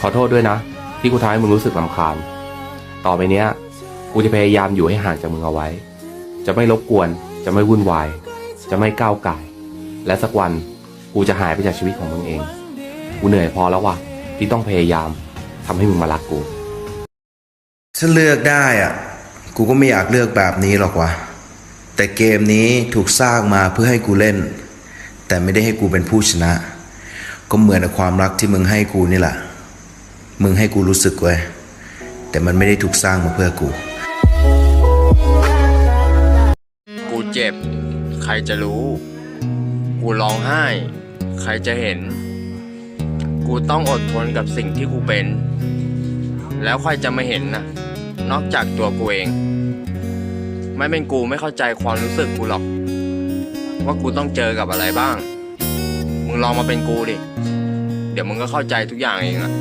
ขอโทษด้วยนะ ที่กูทำให้มึงรู้สึกลำคาญ ต่อไปเนี้ย กูจะพยายามอยู่ให้ห่างจากมึงเอาไว้ จะไม่รบกวน จะไม่วุ่นวาย จะไม่ก้าวไก่ และสักวันกูจะหายไปจากชีวิตของมึงเอง กูเหนื่อยพอแล้ววะที่ต้องพยายามทำให้มึงมารักกู ถ้าเลือกได้อะ กูก็ไม่อยากเลือกแบบนี้หรอกวะแต่เกมนี้ถูกสร้างมาเพื่อให้กูเล่น แต่ไม่ได้ให้กูเป็นผู้ชนะ ก็เหมือนกับความรักที่มึงให้กูนี่แหละ มึงให้กูรู้สึกเว้แต่มันไม่ได้ถูกสร้างมาเพื่อกู กูเจ็บ ใครจะรู้ กูร้องไห้ ใครจะเห็น กูต้องอดทนกับสิ่งที่กูเป็น แล้วใครจะมาเห็นนะนอกจากตัวกูเอง ไม่เป็นกูไม่เข้าใจความรู้สึกกูหรอก ว่ากูต้องเจอกับอะไรบ้าง มึงลองมาเป็นกูดิ เดี๋ยวมึงก็เข้าใจทุกอย่างเองอะ